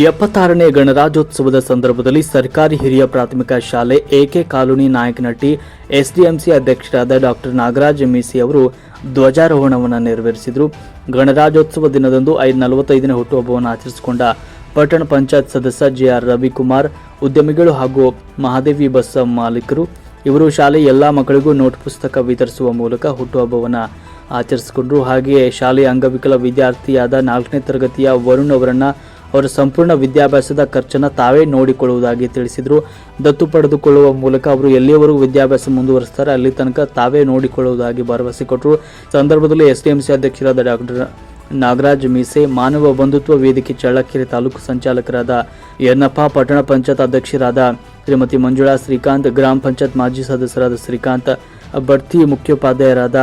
ಎಪ್ಪತ್ತಾರನೇ ಗಣರಾಜ್ಯೋತ್ಸವದ ಸಂದರ್ಭದಲ್ಲಿ ಸರ್ಕಾರಿ ಹಿರಿಯ ಪ್ರಾಥಮಿಕ ಶಾಲೆ A K colony Nayakanatti SDMC ಅಧ್ಯಕ್ಷರಾದ ಡಾಕ್ಟರ್ ನಾಗರಾಜ್ ಮೀಸಿ ಅವರು ಧ್ವಜಾರೋಹಣವನ್ನು ನೆರವೇರಿಸಿದರು. ಗಣರಾಜ್ಯೋತ್ಸವ ದಿನದಂದು ಐದು ನಲವತ್ತೈದನೇ ಹುಟ್ಟುಹಬ್ಬವನ್ನು ಆಚರಿಸಿಕೊಂಡ ಪಟ್ಟಣ ಪಂಚಾಯತ್ ಸದಸ್ಯ ಜೆಆರ್ ರವಿಕುಮಾರ್, ಉದ್ಯಮಿಗಳು ಹಾಗೂ ಮಹಾದೇವಿ ಬಸ್ ಮಾಲೀಕರು ಇವರು ಶಾಲೆ ಎಲ್ಲ ಮಕ್ಕಳಿಗೂ ನೋಟ್ ಪುಸ್ತಕ ವಿತರಿಸುವ ಮೂಲಕ ಹುಟ್ಟುಹಬ್ಬವನ್ನು ಆಚರಿಸಿಕೊಂಡರು. ಹಾಗೆಯೇ ಶಾಲೆಯ ಅಂಗವಿಕಲ ವಿದ್ಯಾರ್ಥಿಯಾದ ನಾಲ್ಕನೇ ತರಗತಿಯ ವರುಣ್ ಅವರನ್ನ ಅವರ ಸಂಪೂರ್ಣ ವಿದ್ಯಾಭ್ಯಾಸದ ಖರ್ಚನ್ನು ತಾವೇ ನೋಡಿಕೊಳ್ಳುವುದಾಗಿ ತಿಳಿಸಿದರು. ದತ್ತು ಪಡೆದುಕೊಳ್ಳುವ ಮೂಲಕ ಅವರು ಎಲ್ಲಿಯವರೆಗೂ ವಿದ್ಯಾಭ್ಯಾಸ ಮುಂದುವರಿಸ್ತಾರೆ, ಅಲ್ಲಿ ತನಕ ತಾವೇ ನೋಡಿಕೊಳ್ಳುವುದಾಗಿ ಭರವಸೆ ಕೊಟ್ಟರು ಸಂದರ್ಭದಲ್ಲಿ ಎಸ್ ಡಿಎಂಸಿ ಅಧ್ಯಕ್ಷರಾದ ಡಾಕ್ಟರ್ ನಾಗರಾಜ್ ಮೀಸೆ, ಮಾನವ ಬಂಧುತ್ವ ವೇದಿಕೆ ಚಳ್ಳಕೆರೆ ತಾಲೂಕು ಸಂಚಾಲಕರಾದ ಯನ್ನಪ್ಪ ಪಟ್ಟಣ ಪಂಚಾಯತ್ ಅಧ್ಯಕ್ಷರಾದ ಶ್ರೀಮತಿ ಮಂಜುಳಾ ಶ್ರೀಕಾಂತ್, ಗ್ರಾಮ ಪಂಚಾಯತ್ ಮಾಜಿ ಸದಸ್ಯರಾದ ಶ್ರೀಕಾಂತ್ ಬಡ್ತಿ ಮುಖ್ಯೋಪಾಧ್ಯಾಯರಾದ